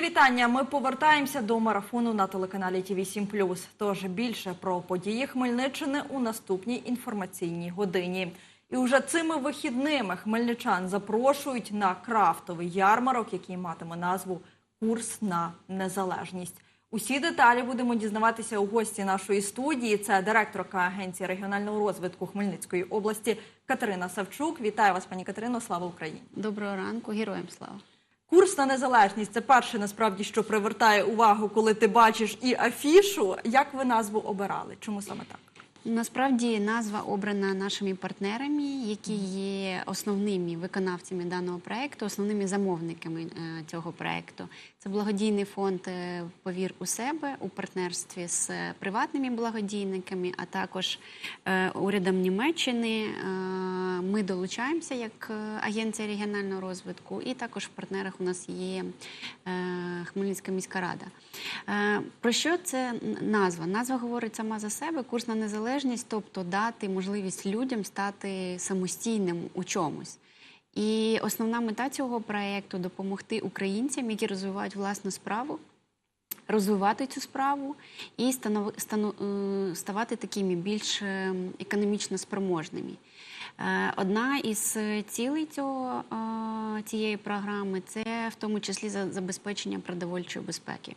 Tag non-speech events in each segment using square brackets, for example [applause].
Вітання. Ми повертаємося до марафону на телеканалі ТВ 7 Тож більше про події Хмельниччини у наступній інформаційній годині. І уже цими вихідними хмельничан запрошують на крафтовий ярмарок, який матиме назву Курс на незалежність. Усі деталі будемо дізнаватися у гості нашої студії. Це директорка Агенції регіонального розвитку Хмельницької області Катерина Савчук. Вітаю вас, пані Катерино. Слава Україні! Доброго ранку, героям слава. Курс на незалежність це перше насправді, що привертає увагу, коли ти бачиш і афішу. Як ви назву обирали? Чому саме так? Насправді назва обрана нашими партнерами, які є основними виконавцями даного проекту, основними замовниками е, цього проекту. Це благодійний фонд е, Повір у себе у партнерстві з приватними благодійниками, а також е, урядом Німеччини. Ми долучаємося як агенція регіонального розвитку, і також в партнерах у нас є Хмельницька міська рада. Про що це назва? Назва говорить сама за себе. Курс на незалежність, тобто дати можливість людям стати самостійним у чомусь. І основна мета цього проєкту допомогти українцям, які розвивають власну справу, розвивати цю справу і е, ставати такими більш е, економічно спроможними. Е, Одна із е, цілей цього, е, цієї програми це в тому числі за- забезпечення продовольчої безпеки.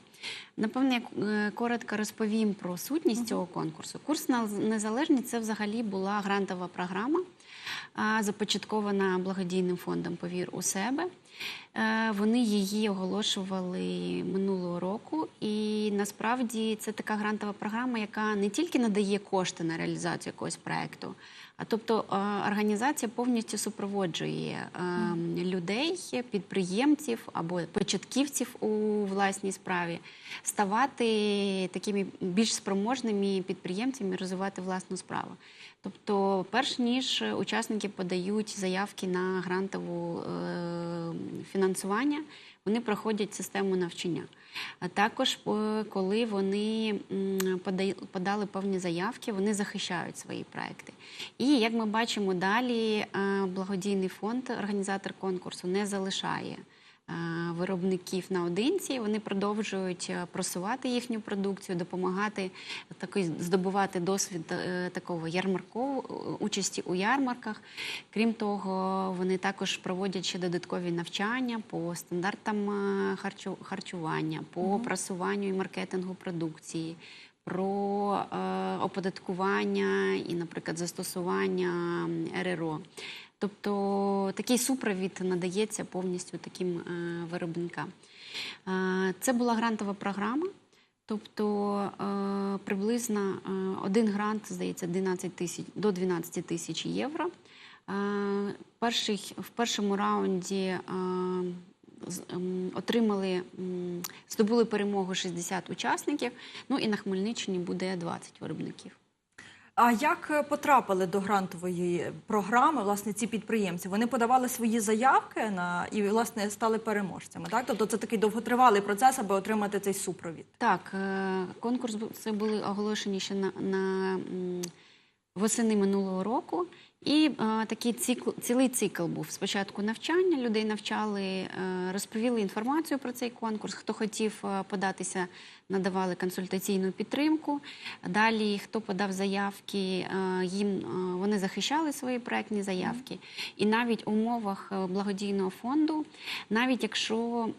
Напевне, я коротко розповім про сутність цього конкурсу. Курс на незалежність це взагалі була грантова програма, започаткована благодійним фондом Повір у себе. Вони її оголошували минулого року, і насправді це така грантова програма, яка не тільки надає кошти на реалізацію якогось проекту, а тобто е, організація повністю супроводжує е, людей, підприємців або початківців у власній справі ставати такими більш спроможними підприємцями, розвивати власну справу. Тобто, перш ніж учасники подають заявки на грантову е, фінансування, вони проходять систему навчання. А також, е, коли вони подали певні заявки, вони захищають свої проекти. І як ми бачимо далі, е, благодійний фонд, організатор конкурсу, не залишає е, виробників наодинці. Вони продовжують е, просувати їхню продукцію, допомагати такий, здобувати досвід е, такого ярмаркового участі у ярмарках. Крім того, вони також проводять ще додаткові навчання по стандартам е, харчу- харчування, по просуванню і маркетингу продукції. Про е, оподаткування і, наприклад, застосування РРО. Тобто такий супровід надається повністю таким е, виробникам. Е, це була грантова програма. Тобто е, приблизно один грант, здається, 12 тисяч до 12 тисяч євро. В першому раунді ем, отримали, здобули перемогу 60 учасників. Ну і на Хмельниччині буде 20 виробників. А як е, потрапили до грантової програми власне ці підприємці? Вони подавали свої заявки на і власне стали переможцями. Так, тобто це такий довготривалий процес, аби отримати цей супровід. Так, е, конкурс це були оголошені ще на, на восени минулого року. І е, такий цикл, цілий цикл був. Спочатку навчання, людей навчали, е, розповіли інформацію про цей конкурс. Хто хотів е, податися, надавали консультаційну підтримку. Далі, хто подав заявки, їм вони захищали свої проектні заявки. І навіть у умовах благодійного фонду, навіть якщо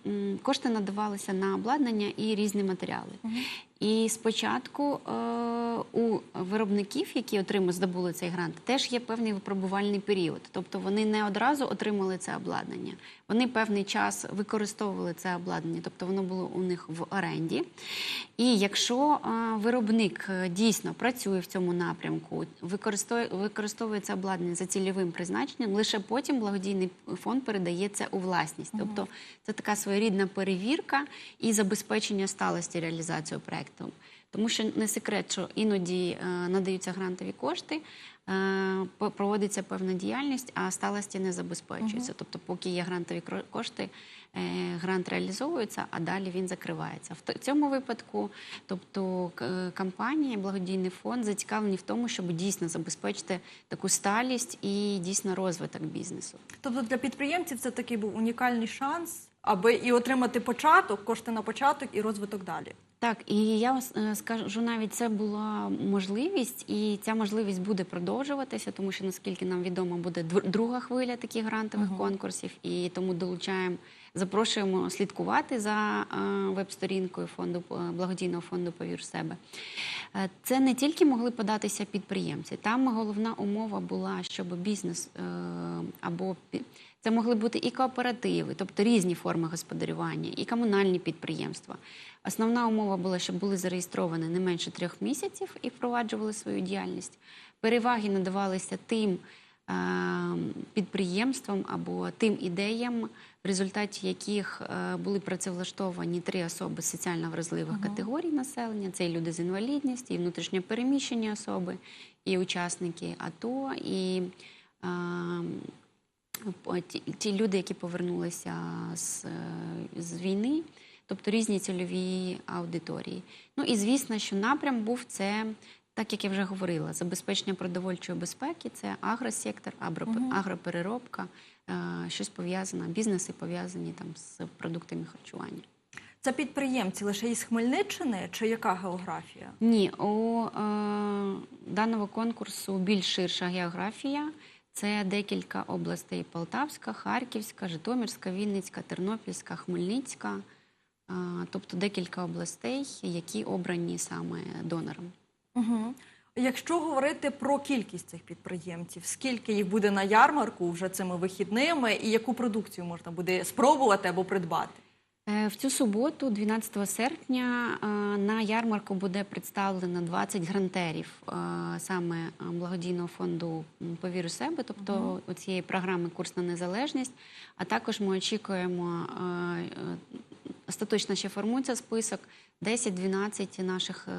кошти надавалися на обладнання і різні матеріали. І спочатку е, у виробників, які отримали, здобули цей грант, теж є певний випробувальний період. Тобто вони не одразу отримали це обладнання. Вони певний час використовували це обладнання, тобто воно було у них в оренді. І якщо е, виробник е, дійсно працює в цьому напрямку, використовує, використовує це обладнання за цільовим призначенням, лише потім благодійний фонд передає це у власність. Тобто це така своєрідна перевірка і забезпечення сталості реалізації проекту. Тому що не секрет, що іноді е, надаються грантові кошти, е, проводиться певна діяльність, а сталості не забезпечується. Тобто, поки є грантові кошти, е, грант реалізовується, а далі він закривається. В цьому випадку, тобто компанія, благодійний фонд зацікавлені в тому, щоб дійсно забезпечити таку сталість і дійсно розвиток бізнесу. Тобто для підприємців це такий був унікальний шанс аби і отримати початок, кошти на початок і розвиток далі. Так, і я вас, е, скажу навіть це була можливість, і ця можливість буде продовжуватися, тому що наскільки нам відомо, буде друга хвиля таких грантових конкурсів, і тому долучаємо, запрошуємо слідкувати за е, веб-сторінкою фонду е, благодійного фонду Повір себе. Е, Це не тільки могли податися підприємці. Там головна умова була, щоб бізнес або це могли бути і кооперативи, тобто різні форми господарювання, і комунальні підприємства. Основна умова була, щоб були зареєстровані не менше трьох місяців і впроваджували свою діяльність. Переваги надавалися тим е, підприємствам або тим ідеям, в результаті яких е, були працевлаштовані три особи з соціально вразливих категорій населення: це і люди з інвалідністю, і внутрішньопереміщені особи, і учасники АТО, і е, ті, ті люди, які повернулися з, з війни, тобто різні цільові аудиторії. Ну і звісно, що напрям був це. Так як я вже говорила, забезпечення продовольчої безпеки це агросектор, агропереробка, щось пов'язане, бізнеси пов'язані там з продуктами харчування. Це підприємці лише із Хмельниччини чи яка географія? Ні, у е, даного конкурсу більш ширша географія. Це декілька областей: Полтавська, Харківська, Житомирська, Вінницька, Тернопільська, Хмельницька. Е, тобто декілька областей, які обрані саме донором. Угу. Якщо говорити про кількість цих підприємців, скільки їх буде на ярмарку вже цими вихідними, і яку продукцію можна буде спробувати або придбати? Е, В цю суботу, 12 серпня, е, на ярмарку буде представлено 20 грантерів е, саме благодійного фонду м, Повір у себе, тобто у цієї програми Курс на незалежність. А також ми очікуємо остаточно ще формується список 10-12 наших е,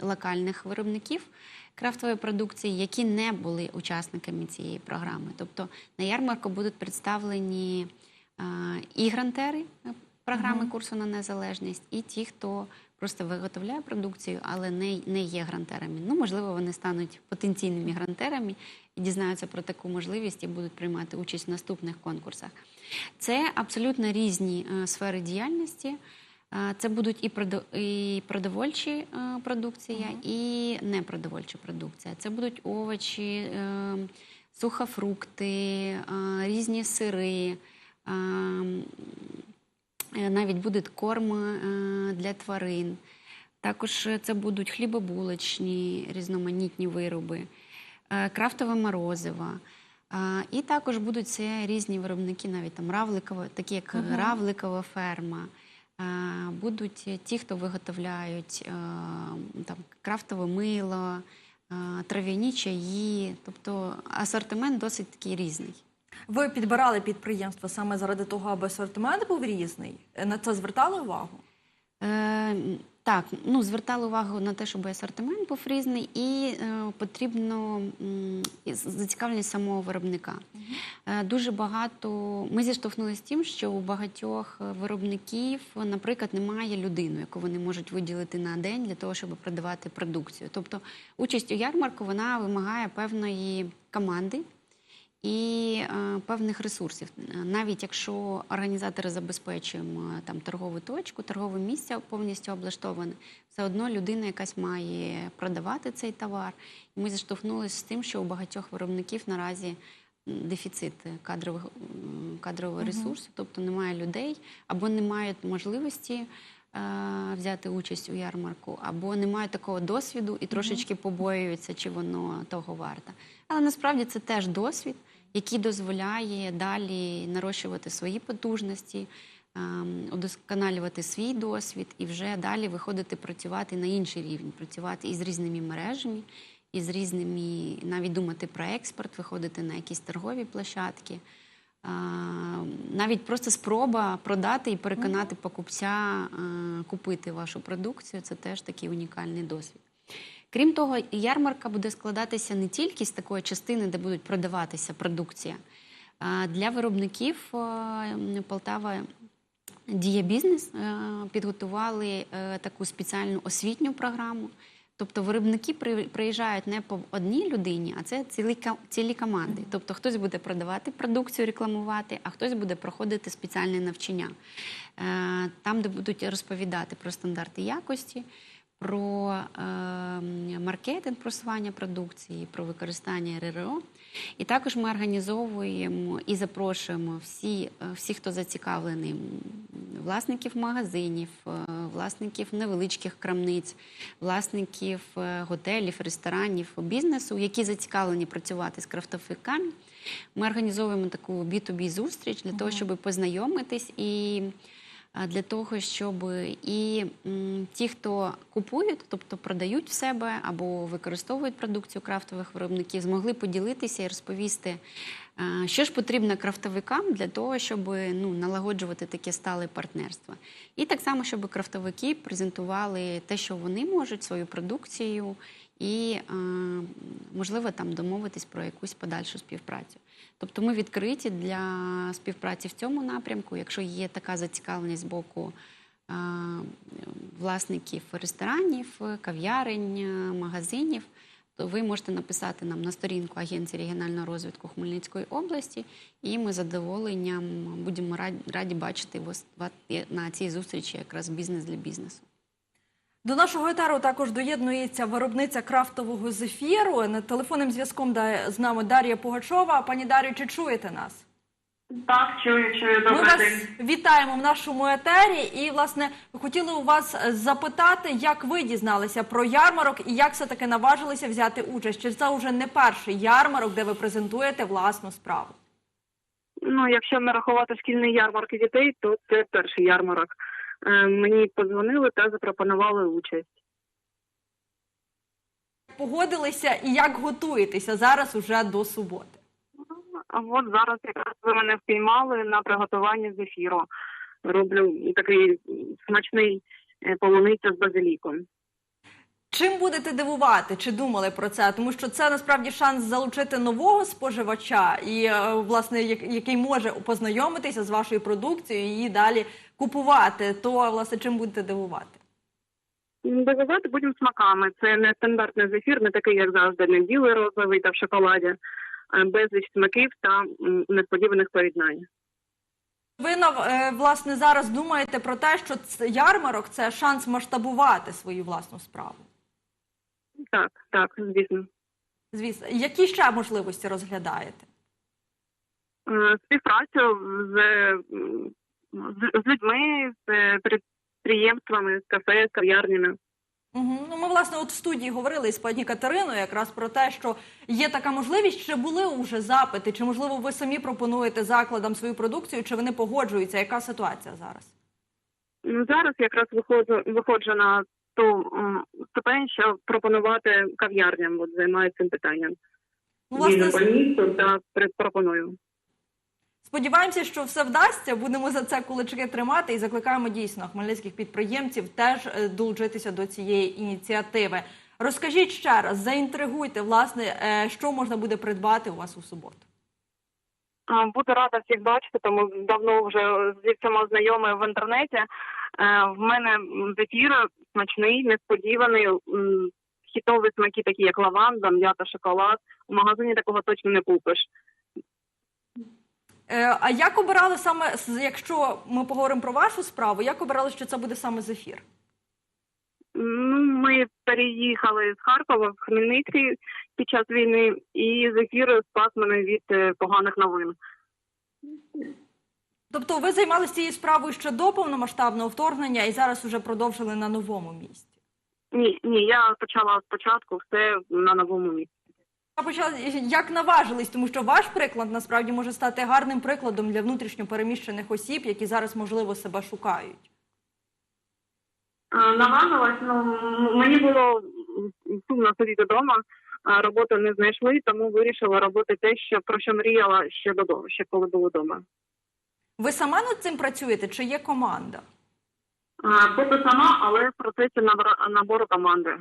локальних виробників крафтової продукції, які не були учасниками цієї програми. Тобто на ярмарку будуть представлені е, і грантери е, програми курсу на незалежність, і ті, хто просто виготовляє продукцію, але не, не є грантерами. Ну, можливо, вони стануть потенційними грантерами і дізнаються про таку можливість і будуть приймати участь в наступних конкурсах. Це абсолютно різні сфери діяльності. Це будуть і і продовольчі е, продукція, і непродовольча продукція. Це будуть овочі, е, сухофрукти, е, різні сири. Навіть буде корм для тварин. Також це будуть хлібобулочні різноманітні вироби, крафтове морозиво. І також будуть це різні виробники, навіть там равликова, такі як равликова ферма. Е, Будуть ті, хто виготовляють е, там, крафтове мило, е, трав'яні чаї. Тобто асортимент досить такий різний. Ви підбирали підприємство саме заради того, аби асортимент був різний? На це звертали увагу? Е, так, ну звертали увагу на те, щоб асортимент був різний, і е, потрібно з- зацікавленість самого виробника. Е, дуже багато ми зіштовхнулися з тим, що у багатьох е, виробників, наприклад, немає людини, яку вони можуть виділити на день для того, щоб продавати продукцію. Тобто, участь у ярмарку вона вимагає певної команди і е, певних ресурсів. Навіть якщо організатори забезпечуємо е, там торгову точку, торгове місце повністю облаштоване, все одно людина якась має продавати цей товар. І ми зіштовхнулися з тим, що у багатьох виробників наразі дефіцит кадрових кадрового ресурсу, тобто немає людей або не мають можливості. е, Взяти участь у ярмарку, або не мають такого досвіду і трошечки побоюються, чи воно того варте. Але насправді це теж досвід, який дозволяє далі нарощувати свої потужності, ем, удосконалювати свій досвід і вже далі виходити працювати на інший рівень, працювати із різними мережами, із різними, навіть думати про експорт, виходити на якісь торгові площадки. Навіть просто спроба продати і переконати покупця е, купити вашу продукцію це теж такий унікальний досвід. Крім того, ярмарка буде складатися не тільки з такої частини, де будуть продаватися продукція. Для виробників е, Полтава Дія бізнес е, підготували е, таку спеціальну освітню програму. Тобто виробники приїжджають не по одній людині, а це цілі, цілі команди. Тобто хтось буде продавати продукцію, рекламувати, а хтось буде проходити спеціальне навчання, там, де будуть розповідати про стандарти якості, про маркетинг просування продукції, про використання РРО. І також ми організовуємо і запрошуємо всі, е, всі хто зацікавлений, власників магазинів, е, власників невеличких крамниць, власників е, готелів, ресторанів, бізнесу, які зацікавлені працювати з крафтовиками. Ми організовуємо таку B2B зустріч для того, щоб познайомитись і для того, щоб і ті, хто купують, тобто продають в себе або використовують продукцію крафтових виробників, змогли поділитися і розповісти, що ж потрібно крафтовикам для того, щоб ну, налагоджувати таке стале партнерство. І так само, щоб крафтовики презентували те, що вони можуть, свою продукцію, і можливо там домовитись про якусь подальшу співпрацю. Тобто ми відкриті для співпраці в цьому напрямку. Якщо є така зацікавленість з боку а, власників ресторанів, кав'ярень, магазинів, то ви можете написати нам на сторінку Агенції регіонального розвитку Хмельницької області, і ми задоволенням будемо раді, бачити вас вас на цій зустрічі якраз бізнес для бізнесу. До нашого етеру також доєднується виробниця крафтового зефіру. На телефонним зв'язком з нами Дар'я Пугачова. Пані Дар'ю, чи чуєте нас? Так, чую, чую, Ми вас день. вітаємо в нашому етері. І, власне, хотіли у вас запитати, як ви дізналися про ярмарок і як все таки наважилися взяти участь? Чи це вже не перший ярмарок, де ви презентуєте власну справу? Ну, якщо не рахувати шкільний ярмарк і дітей, то це перший ярмарок. Е, Мені подзвонили та запропонували участь. Погодилися і як готуєтеся зараз уже до суботи? А от зараз якраз ви мене впіймали на приготування зефіру. Роблю такий смачний е, полуниця з базиліком. Чим будете дивувати? Чи думали про це? Тому що це насправді шанс залучити нового споживача, і е, власне який може познайомитися з вашою продукцією і її далі купувати. То власне чим будете дивувати? Дивувати будемо смаками. Це не стандартний зефір, не такий, як завжди, не білий розовий та в шоколаді, безліч смаків та несподіваних поєднань. Ви е, власне зараз думаєте про те, що ярмарок це шанс масштабувати свою власну справу. Так, так, звісно. Звісно, які ще можливості розглядаєте? Е, співпрацю з, з, з людьми, з підприємствами, з кафе, з кав'ярнями. Угу. Ну, ми, власне, от в студії говорили з пані Катериною якраз про те, що є така можливість, чи були вже запити, чи можливо ви самі пропонуєте закладам свою продукцію, чи вони погоджуються? Яка ситуація зараз? Ну, Зараз якраз виходжу, виходжу на ту ступень, що пропонувати кав'ярням, от займаюся цим питанням. Ну, власне, по місту та пропоную. сподіваємося, що все вдасться. Будемо за це кулачки тримати і закликаємо дійсно хмельницьких підприємців теж е, долучитися до цієї ініціативи. Розкажіть ще раз, заінтригуйте, власне, е, що можна буде придбати у вас у суботу. Буду рада всіх бачити, тому давно вже зі всіма знайомий в інтернеті. Е, В мене зефір смачний, несподіваний, хітові смаки, такі як лаванда, м'ята, шоколад. У магазині такого точно не купиш. Е, А як обирали саме, якщо ми поговоримо про вашу справу, як обирали, що це буде саме зефір? Ну, ми переїхали з Харкова в Хмельницький під час війни, і зефір спас мене від е, поганих новин. Тобто ви займалися цією справою ще до повномасштабного вторгнення і зараз уже продовжили на новому місці? Ні, ні, я почала спочатку все на новому місці. Я почала, як наважились, тому що ваш приклад насправді може стати гарним прикладом для внутрішньо переміщених осіб, які зараз, можливо, себе шукають. Наважилась, ну мені було сумно сидіти вдома, а роботу не знайшли, тому вирішила робити те, що про що мріяла ще додому, ще коли була вдома. Ви сама над цим працюєте чи є команда? Поки сама, але в процесі набра- набору команди.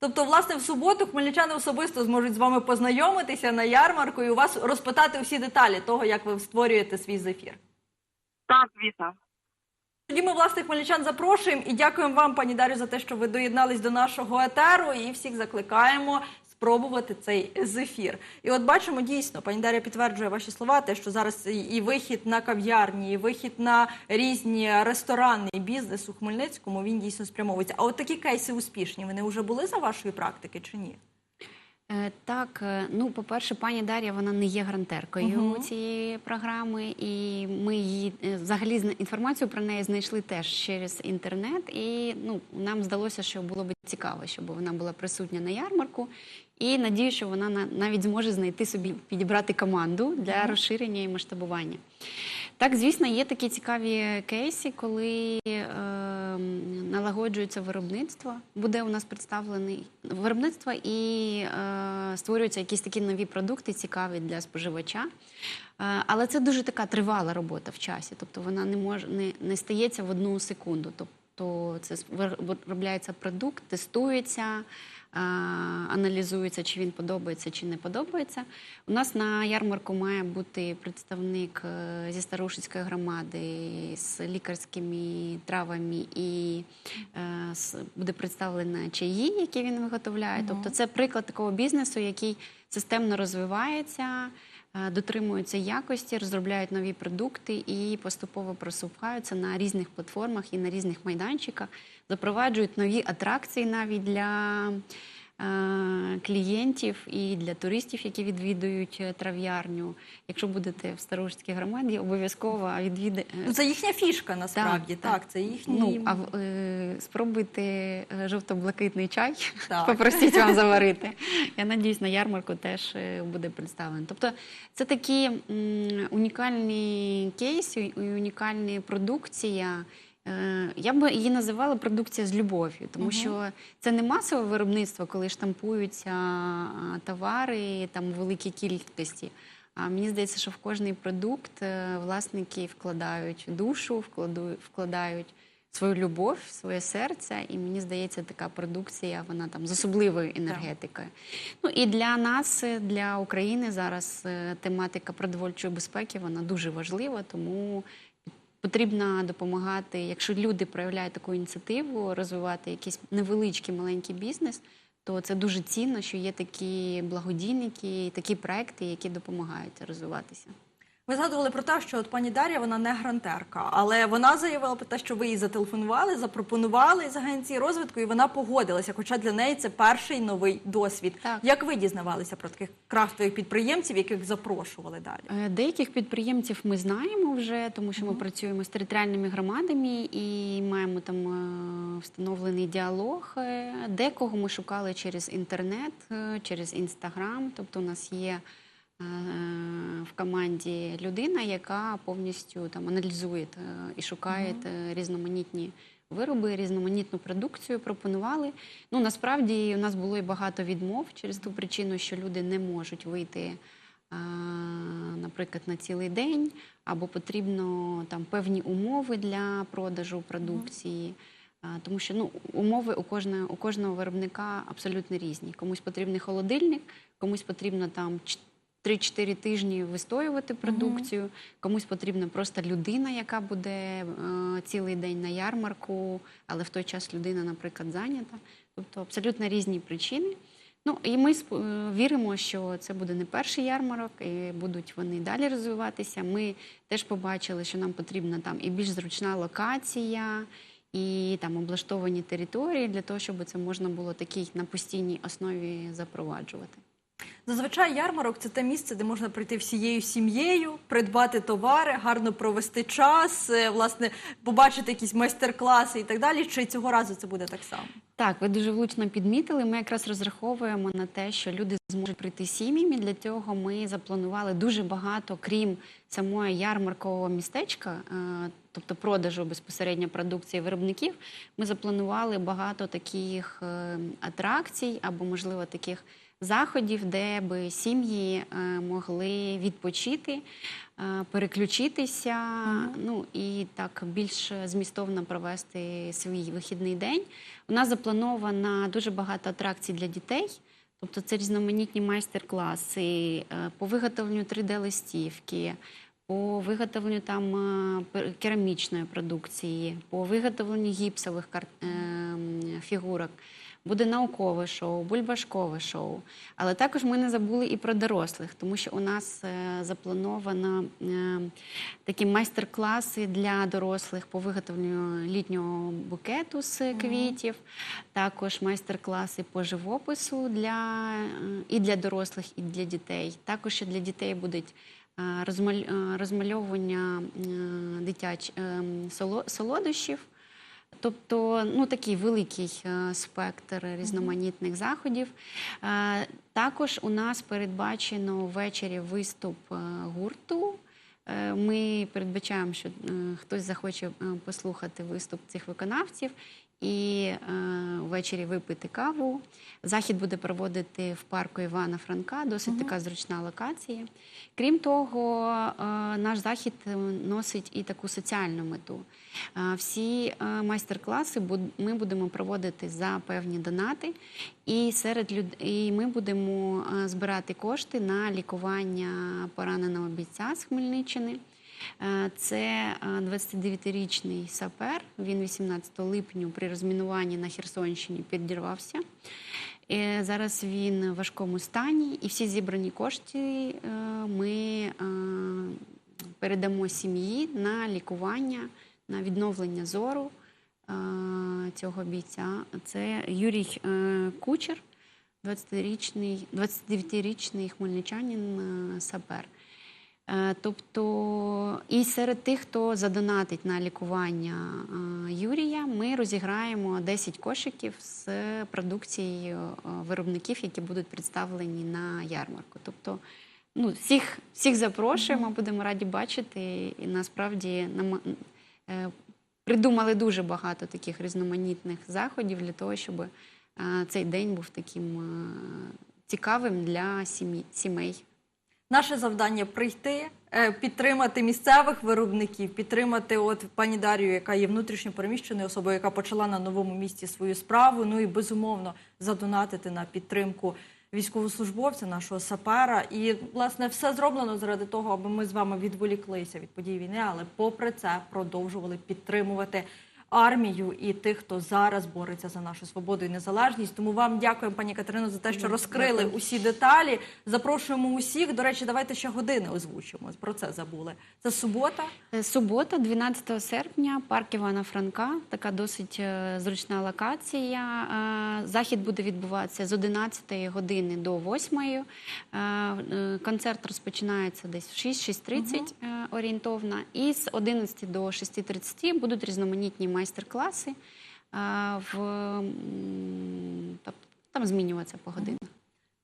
Тобто, власне, в суботу хмельничани особисто зможуть з вами познайомитися на ярмарку і у вас розпитати усі деталі того, як ви створюєте свій зефір. Так, звісно. Тоді ми власне хмельничан запрошуємо і дякуємо вам, пані Дарю, за те, що ви доєднались до нашого етеру. І всіх закликаємо спробувати цей зефір. І от бачимо дійсно, пані Дар'я підтверджує ваші слова, те, що зараз і- вихід на кав'ярні, і вихід на різні ресторани і бізнес у Хмельницькому він дійсно спрямовується. А от такі кейси успішні, вони вже були за вашої практики чи ні? Е, Так, е, ну по-перше, пані Дар'я вона не є грантеркою Мгм. цієї програми, і ми її е, взагалі інформацію про неї знайшли теж через інтернет. І ну нам здалося, що було б цікаво, щоб вона була присутня на ярмарку. І надію, що вона на- навіть зможе знайти собі підібрати команду для розширення і масштабування. Так, звісно, є такі цікаві кейси, коли е, налагоджується виробництво. Буде у нас представлений виробництво і е, створюються якісь такі нові продукти, цікаві для споживача. Е, але це дуже така тривала робота в часі. Тобто вона не може не, не стається в одну секунду. Тобто це виробляється продукт, тестується. Е, Аналізується, чи він подобається, чи не подобається. У нас на ярмарку має бути представник е, зі Старушицької громади з лікарськими травами і е, буде представлена чаї, які він виготовляє. Тобто це приклад такого бізнесу, який системно розвивається, дотримуються якості, розробляють нові продукти і поступово просуваються на різних платформах і на різних майданчиках, запроваджують нові атракції навіть для е, клієнтів і для туристів, які відвідують е, трав'ярню. Якщо будете в Старушській громаді, обов'язково відвідайте. Ну, це їхня фішка насправді. Так, Так, так. це їхній Ну, а е, спробуйте е, жовто-блакитний чай, [laughs] Так. попросіть вам [laughs] заварити. Я надіюсь, на ярмарку теж е, буде представлено. Тобто це такі м, унікальні кейси і унікальна продукція. Е, Я б її називала продукція з любов'ю, тому Мгм. що це не масове виробництво, коли штампуються товари там у великій кількості. А мені здається, що в кожний продукт е, власники вкладають душу, вкладають свою любов, своє серце. І мені здається, така продукція вона там з особливою енергетикою. Ну і для нас, е, для України, зараз тематика продовольчої безпеки вона дуже важлива, тому потрібно допомагати, якщо люди проявляють таку ініціативу, розвивати якийсь невеличкий маленький бізнес. То це дуже цінно, що є такі благодійники, такі проекти, які допомагають розвиватися. Ви згадували про те, що от пані Дар'я вона не грантерка, але вона заявила про те, що ви їй зателефонували, запропонували з агенції розвитку, і вона погодилася. Хоча для неї це перший новий досвід. Так. Як ви дізнавалися про таких крафтових підприємців, яких запрошували далі? Е, Деяких підприємців ми знаємо вже, тому що ми працюємо з територіальними громадами і маємо там е, встановлений діалог. Е, Декого ми шукали через інтернет, через інстаграм. Тобто, у нас є в команді людина, яка повністю там аналізує е, і шукає е, різноманітні. Вироби, різноманітну продукцію пропонували. Ну насправді у нас було і багато відмов через ту причину, що люди не можуть вийти а, наприклад, на цілий день, або потрібно там певні умови для продажу продукції. А, Тому що ну, умови у кожного, у кожного виробника абсолютно різні. Комусь потрібний холодильник, комусь потрібно там 3-4 тижні вистоювати продукцію, комусь потрібна просто людина, яка буде е, цілий день на ярмарку, але в той час людина, наприклад, зайнята. Тобто абсолютно різні причини. Ну і ми е, віримо, що це буде не перший ярмарок, і будуть вони далі розвиватися. Ми теж побачили, що нам потрібна там і більш зручна локація, і там облаштовані території для того, щоб це можна було такій на постійній основі запроваджувати. Зазвичай ярмарок це те місце, де можна прийти всією сім'єю, придбати товари, гарно провести час, е, власне, побачити якісь майстер-класи і так далі. Чи цього разу це буде так само? Так, ви дуже влучно підмітили. Ми якраз розраховуємо на те, що люди зможуть прийти сім'ями. Для цього ми запланували дуже багато, крім самого ярмаркового містечка, е, тобто продажу безпосередньо продукції виробників. Ми запланували багато таких е, атракцій або, можливо, таких заходів, де би сім'ї е, могли відпочити, е, переключитися, ну і так більш змістовно провести свій вихідний день. У нас заплановано дуже багато атракцій для дітей. Тобто це різноманітні майстер-класи е, по виготовленню 3D-листівки, по виготовленню там керамічної продукції, по виготовленню гіпсових ем, фігурок. Буде наукове шоу, бульбашкове шоу. Але також ми не забули і про дорослих, тому що у нас е, заплановано е, такі майстер-класи для дорослих по виготовленню літнього букету з квітів, також майстер-класи по живопису для, е, і для дорослих, і для дітей. Також і для дітей будуть е, розмаль- е, розмальовування е, дитяч е, солодощів. Тобто, ну такий великий е, спектр різноманітних заходів. Е, Також у нас передбачено ввечері виступ е, гурту. Ми передбачаємо, що хтось захоче послухати виступ цих виконавців і е, ввечері випити каву. Захід буде проводити в парку Івана Франка, досить така зручна локація. Крім того, е, наш захід е, носить і таку соціальну мету. Е, Всі е, майстер-класи буд- ми будемо проводити за певні донати, і серед люд... і ми будемо збирати кошти на лікування пораненого бійця з Хмельниччини. Е, Це е, 29-річний сапер. Він 18 липня при розмінуванні на Херсонщині підірвався. Е, Зараз він в важкому стані, і всі зібрані кошти е, ми е, передамо сім'ї на лікування, на відновлення зору е, цього бійця. Це Юрій е, Кучер, 29-річний хмельничанин е, сапер. Е, Тобто, і серед тих, хто задонатить на лікування е, Юрія, ми розіграємо 10 кошиків з продукцією е, виробників, які будуть представлені на ярмарку. Тобто, ну, всіх, всіх запрошуємо, будемо раді бачити. І насправді нам е, придумали дуже багато таких різноманітних заходів для того, щоб е, цей день був таким е, цікавим для сім'ї- сімей. Наше завдання прийти, е, підтримати місцевих виробників, підтримати от пані Дарію, яка є внутрішньо переміщеною особою, яка почала на новому місці свою справу. Ну і безумовно задонатити на підтримку військовослужбовця, нашого сапера. І власне все зроблено заради того, аби ми з вами відволіклися від подій війни, але попри це продовжували підтримувати. Армію і тих, хто зараз бореться за нашу свободу і незалежність. Тому вам дякуємо, пані Катерино, за те, що розкрили усі деталі. Запрошуємо усіх. До речі, давайте ще години озвучимо. Про це забули. Це субота. Е, Субота, 12 серпня, парк Івана Франка. Така досить е, зручна локація. Е, Захід буде відбуватися з 11 години до 8. Е, е, Концерт розпочинається десь в 6-6.30 е, орієнтовно. І з 11 до 6.30 будуть різноманітні майстер-класи. В, тобто, там змінюватися по годинах.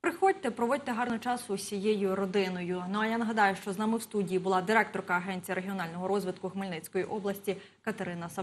Приходьте, проводьте гарно час усією родиною. Ну а я нагадаю, що з нами в студії була директорка Агенції регіонального розвитку Хмельницької області Катерина Савчук.